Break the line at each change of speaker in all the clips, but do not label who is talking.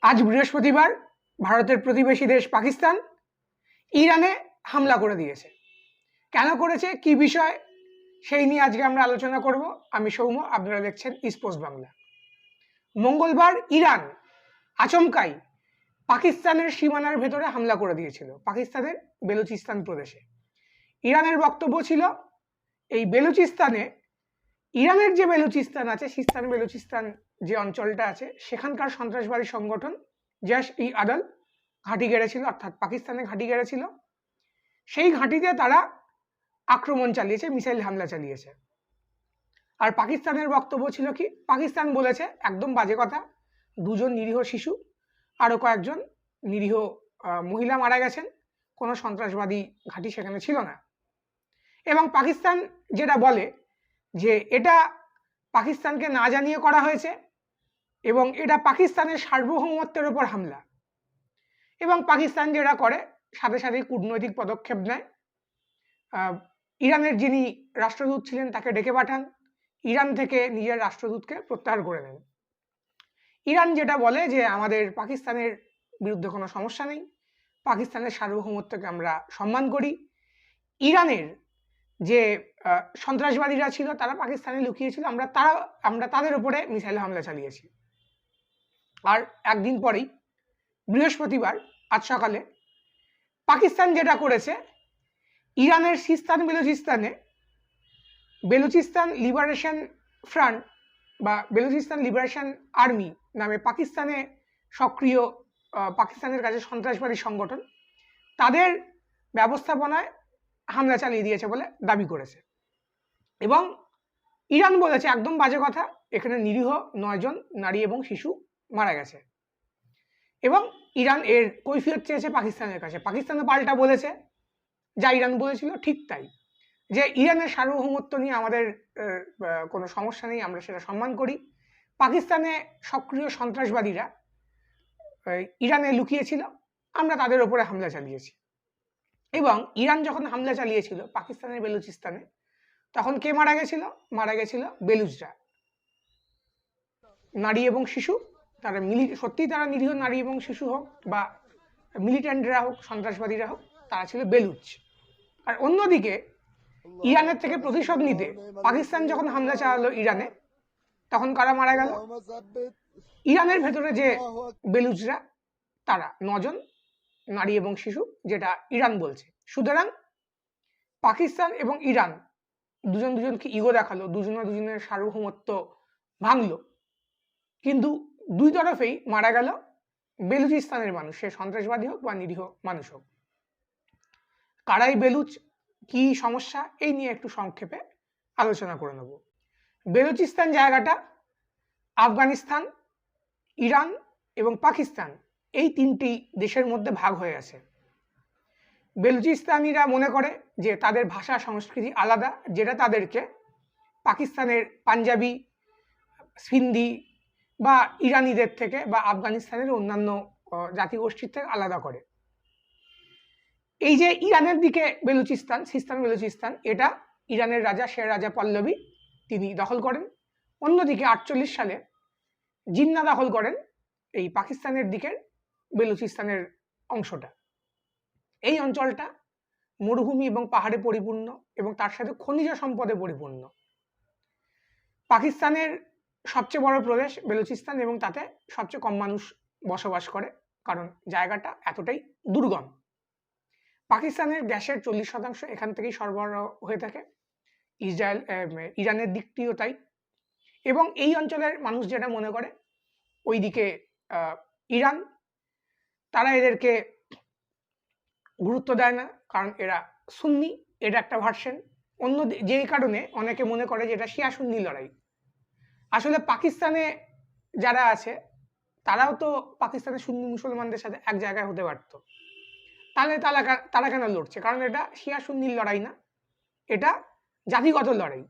আজ বৃহস্পতিবার ভারতের প্রতিবেশী দেশ পাকিস্তান ইরানে হামলা করে দিয়েছে। কেন করেছে? কি বিষয়? সেই নিয়ে আজকে আমরা আলোচনা করব। আমি সৌম্য, আপনারা দেখছেন ইস্পোর্টস বাংলা। মঙ্গলবার ইরান আচমকাই পাকিস্তানের সীমানার ভেতরে হামলা করে দিয়েছিল, পাকিস্তানের বেলুচিস্তান প্রদেশে। ইরানের বক্তব্য ছিল, এই বেলুচিস্তানে, ইরানের যে বেলুচিস্তান আছে, সিস্তান বেলুচিস্তান যে অঞ্চলটা আছে, সেখানকার সন্ত্রাসবাদী সংগঠন জাস ই আদল ঘাঁটি গেড়েছিল, অর্থাৎ পাকিস্তানে ঘাঁটি গেড়েছিল। সেই ঘাঁটিতে তারা আক্রমণ চালিয়েছে, মিসাইল হামলা চালিয়েছে। আর পাকিস্তানের বক্তব্য ছিল কি, পাকিস্তান বলেছে, একদম বাজে কথা, দুজন নিরীহ শিশু আরও কয়েকজন নিরীহ মহিলা মারা গেছেন, কোনো সন্ত্রাসবাদী ঘাঁটি সেখানে ছিল না। এবং পাকিস্তান যেটা বলে যে এটা পাকিস্তানকে না জানিয়ে করা হয়েছে এবং এটা পাকিস্তানের সার্বভৌমত্বের ওপর হামলা। এবং পাকিস্তান যেটা করে, সাথে সাথে কূটনৈতিক পদক্ষেপ নেয়। ইরানের যিনি রাষ্ট্রদূত ছিলেন, তাকে ডেকে পাঠান। ইরান থেকে নিজের রাষ্ট্রদূতকে প্রত্যাহার করে নেন। ইরান যেটা বলে যে, আমাদের পাকিস্তানের বিরুদ্ধে কোনো সমস্যা নেই। পাকিস্তানের সার্বভৌমত্বকে আমরা সম্মান করি। ইরানের যে সন্ত্রাসবাদীরা ছিল, তারা পাকিস্তানে লুকিয়েছিল আমরা তারা, আমরা তাদের উপরে মিসাইল হামলা চালিয়েছি। আর একদিন পরেই, বৃহস্পতিবার আজ সকালে, পাকিস্তান যেটা করেছে, ইরানের সিস্তান বেলুচিস্তানে, বেলুচিস্তান লিবারেশন ফ্রন্ট বা বেলুচিস্তান লিবারেশন আর্মি নামে পাকিস্তানে সক্রিয় পাকিস্তানের কাছে সন্ত্রাসবাদী সংগঠন, তাদের ব্যবস্থাপনায় হামলা চালিয়ে দিয়েছে বলে দাবি করেছে। এবং ইরান বলেছে, একদম বাজে কথা, এখানে নিরীহ নয়জন নারী এবং শিশু মারা গেছে। এবং ইরান এর কৈফিয়ত চেয়েছে পাকিস্তানের কাছে। পাকিস্তানে পাল্টা বলেছে। যা ইরান বলেছিল ঠিক তাই। যে ইরানের সার্বভৌমত্ব নিয়ে আমাদের কোনো সমস্যা নেই, আমরা সেটা সম্মান করি। পাকিস্তানে সক্রিয় সন্ত্রাসবাদীরা ইরানে লুকিয়েছিল। আমরা তাদের ওপরে হামলা চালিয়েছি। এবং ইরান যখন হামলা চালিয়েছিল পাকিস্তানের বেলুচিস্তানে, তখন কে মারা গেছিল? মারা গেছিল বেলুচরা। নারী এবং শিশু। তারা মিলি, সত্যিই তারা নিরীহ নারী এবং শিশু হোক বা মিলিট্যান্টরা হোক, সন্ত্রাসবাদীরা হোক, তারা ছিল বেলুচ। আর অন্যদিকে, ইরানের থেকে প্রতিশোধ নিতে পাকিস্তান যখন হামলা চালালো ইরানে, তখন কারা মারা গেল? ইরানের ভেতরে যে বেলুচরা, তারা নজন নারী এবং শিশু, যেটা ইরান বলছে। সুতরাং পাকিস্তান এবং ইরান দুজন দুজনকে ইগো দেখাল, দুজনে দুজনের সার্বভৌমত্ব ভাঙলো। কিন্তু দুই তরফেই মারা গেল বেলুচিস্তানের মানুষ, সে সন্ত্রাসবাদী হোক বা নিরীহ মানুষ হোক। কারাই বেলুচ, কি সমস্যা? এই নিয়ে একটু সংক্ষেপে আলোচনা করে নেব। বেলুচিস্তান জায়গাটা আফগানিস্তান, ইরান এবং পাকিস্তান এই তিনটি দেশের মধ্যে ভাগ হয়ে আছে। বেলুচিস্তানিরা মনে করে যে তাদের ভাষা, সংস্কৃতি আলাদা, যেটা তাদেরকে পাকিস্তানের পাঞ্জাবি, সিন্ধি বা ইরানিদের থেকে বা আফগানিস্তানের অন্যান্য জাতিগোষ্ঠীর থেকে আলাদা করে। এই যে ইরানের দিকে বেলুচিস্তান, সিস্তান বেলুচিস্তান, এটা ইরানের রাজা শের রাজা পল্লবী, তিনি দখল করেন। অন্যদিকে আটচল্লিশ সালে জিন্না দখল করেন এই পাকিস্তানের দিকের বেলুচিস্তানের অংশটা। এই অঞ্চলটা মরুভূমি এবং পাহাড়ে পরিপূর্ণ এবং তার সাথে খনিজ সম্পদে পরিপূর্ণ। পাকিস্তানের সবচেয়ে বড় প্রদেশ বেলুচিস্তান এবং তাতে সবচেয়ে কম মানুষ বসবাস করে কারণ জায়গাটা এতটাই দুর্গম। পাকিস্তানের গ্যাসের চল্লিশ শতাংশ এখান থেকেই সরবরাহ হয়ে থাকে ইসরায়েল ইরানের দিকটিও তাই। এবং এই অঞ্চলের মানুষ যেটা মনে করে ওইদিকে আহ, ইরান তারা এদেরকে গুরুত্ব দেয় না কারণ এরা সুন্নি এটা একটা ভার্সন। অন্য যেই কারণে অনেকে মনে করে যে এটা শিয়া সুন্নি লড়াই। আসলে পাকিস্তানে যারা আছে, তারাও তো পাকিস্তানের সুন্নি মুসলমানদের সাথে এক জায়গায় হতে পারতো। তাহলে তারা তারা কেন লড়ছে? কারণ এটা শিয়া সুন্নির লড়াই না। এটা জাতিগত লড়াই,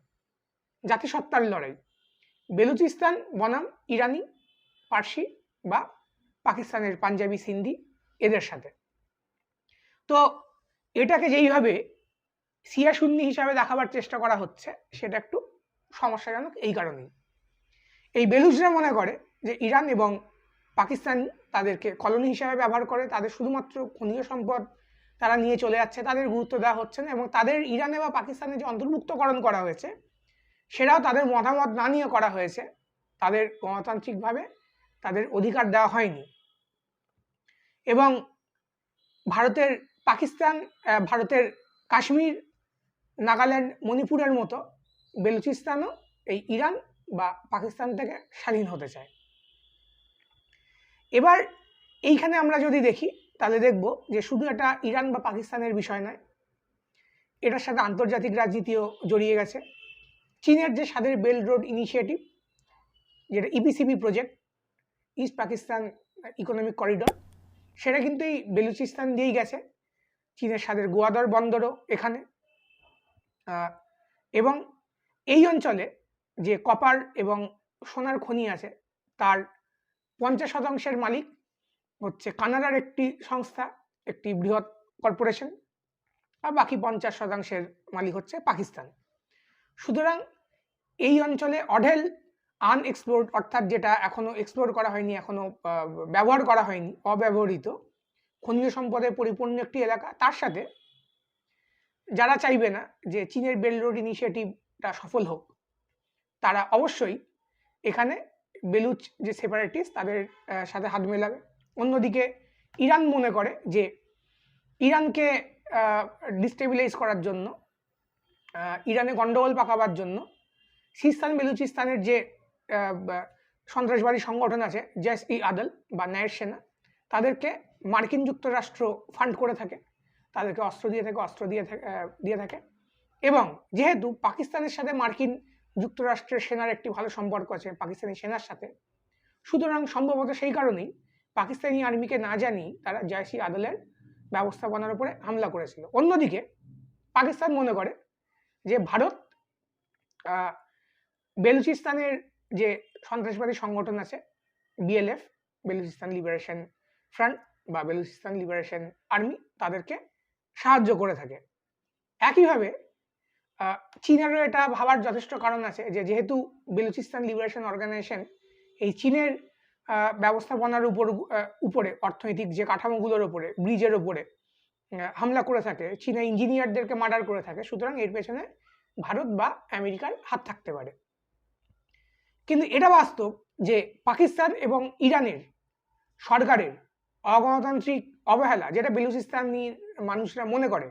জাতিসত্তার লড়াই। বেলুচিস্তান, বনাম, ইরানি, পার্সি বা পাকিস্তানের পাঞ্জাবি, সিন্ধি এদের সাথে। তো এটাকে যেইভাবে সিয়া সুন্নি হিসাবে দেখাবার চেষ্টা করা হচ্ছে, সেটা একটু সমস্যাজনক এই কারণেই। এই বেলুচরা মনে করে যে ইরান এবং পাকিস্তান তাদেরকে কলোনি হিসাবে ব্যবহার করে, তাদের শুধুমাত্র খনিজ সম্পদ তারা নিয়ে চলে যাচ্ছে, তাদের গুরুত্ব দেওয়া হচ্ছে না এবং তাদের ইরানে বা পাকিস্তানে যে অন্তর্ভুক্তকরণ করা হয়েছে, সেটাও তাদের মতামত না নিয়ে করা হয়েছে। তাদের গণতান্ত্রিকভাবে তাদের অধিকার দেওয়া হয়নি। এবং ভারতের পাকিস্তান ভারতের কাশ্মীর, নাগাল্যান্ড, মণিপুরের মতো, বেলুচিস্তানও এই ইরান বা পাকিস্তান থেকে স্বাধীন হতে চায়। এবার এইখানে আমরা যদি দেখি, তাহলে দেখব যে শুধু এটা ইরান বা পাকিস্তানের বিষয় নয়, এটার সাথে আন্তর্জাতিক রাজনীতিও জড়িয়ে গেছে। চীনের যে স্বাদের বেল্ট রোড ইনিশিয়েটিভ, যেটা E ইপিসিবি project, east Pakistan economic corridor, সেটা কিন্তু এই বেলুচিস্তান দিয়েই গেছে। চীনের স্বাদের গোয়াদর বন্দরও এখানে। এবং এই অঞ্চলে যে কপার এবং সোনার খনি আছে তার পঞ্চাশ শতাংশের মালিক হচ্ছে কানাডার একটি সংস্থা একটি বৃহৎ কর্পোরেশন আর বাকি পঞ্চাশ শতাংশের মালিক হচ্ছে পাকিস্তান। সুতরাং এই অঞ্চলে অঢেল আনএক্সপ্লোর্ড অর্থাৎ যেটা এখনও এক্সপ্লোর করা হয়নি এখনও আহ, ব্যবহার করা হয়নি অব্যবহৃত খনিজ সম্পদে পরিপূর্ণ একটি এলাকা তার সাথে যারা চাইবে না যে চীনের বেল রোড ইনিশিয়েটিভটা সফল হোক তারা অবশ্যই এখানে বেলুচ যে সেপারেটিস্ট তাদের সাথে হাত মেলাবে। অন্যদিকে ইরান মনে করে যে ইরানকে ডিস্টেবিলাইজ করার জন্য ইরানে গন্ডগোল পাকাবার জন্য সিস্তান বেলুচিস্তানের যে সন্ত্রাসবাদী সংগঠন আছে, জেস ই আদল বা ন্যায়ের সেনা, তাদেরকে মার্কিন যুক্তরাষ্ট্র ফান্ড করে থাকে। তাদেরকে অস্ত্র দিয়ে থাকে, অস্ত্র দিয়ে দিয়ে থাকে। এবং যেহেতু পাকিস্তানের সাথে মার্কিন যুক্তরাষ্ট্রের সেনার একটি ভালো সম্পর্ক আছে পাকিস্তানি সেনার সাথে। সুতরাং সম্ভবত সেই কারণেই পাকিস্তানি আর্মিকে না জানিয়ে তারা জয়সি আদলের ব্যবস্থাপনার উপরে হামলা করেছিল। অন্যদিকে পাকিস্তান মনে করে যে ভারত বেলুচিস্তানের যে সন্ত্রাসবাদী সংগঠন আছে, বিএলএফ, বেলুচিস্তান লিবারেশন ফ্রন্ট বা বেলুচিস্তান লিবারেশন আর্মি, তাদেরকে সাহায্য করে থাকে। একইভাবে চীনেরও এটা ভাবার যথেষ্ট কারণ আছে যে যেহেতু বেলুচিস্তান লিবারেশন অর্গানাইজেশন এই চীনের ব্যবস্থাপনার উপর উপরে, অর্থনৈতিক যে কাঠামোগুলোর উপরে, ব্রিজের উপরে হামলা করে থাকে চীনা ইঞ্জিনিয়ারদেরকে মার্ডার করে থাকে, সুতরাং এর পেছনে ভারত বা আমেরিকার হাত থাকতে পারে। কিন্তু এটা বাস্তব যে পাকিস্তান এবং ইরানের সরকারের অগণতান্ত্রিক অবহেলা, যেটা বেলুচিস্তানি মানুষরা মনে করে,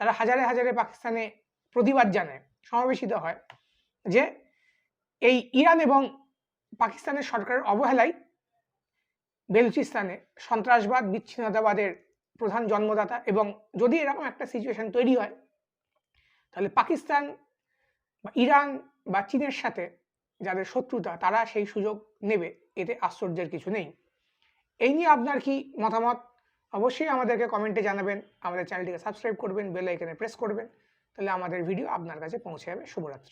তারা হাজারে হাজারে পাকিস্তানে প্রতিবাদ জানায়, সমাবেশিত হয় যে এই ইরান এবং পাকিস্তানের সরকারের অবহেলাই বেলুচিস্তানে সন্ত্রাসবাদ, বিচ্ছিন্নতাবাদের প্রধান জন্মদাতা এবং যদি এরকম একটা সিচুয়েশন তৈরি হয়, তাহলে পাকিস্তান বা ইরান বা চীনের সাথে যাদের শত্রুতা, তারা সেই সুযোগ নেবে, এতে আশ্চর্যের কিছু নেই। এই নিয়ে আপনার কি মতামত? অবশ্যই আমাদেরকে কমেন্টে জানাবেন, আমাদের চ্যানেলটিকে সাবস্ক্রাইব করবেন বেল আইকনে প্রেস করবেন। তাহলে আমাদের ভিডিও আপনার কাছে পৌঁছে যাবে। শুভরাত্রি।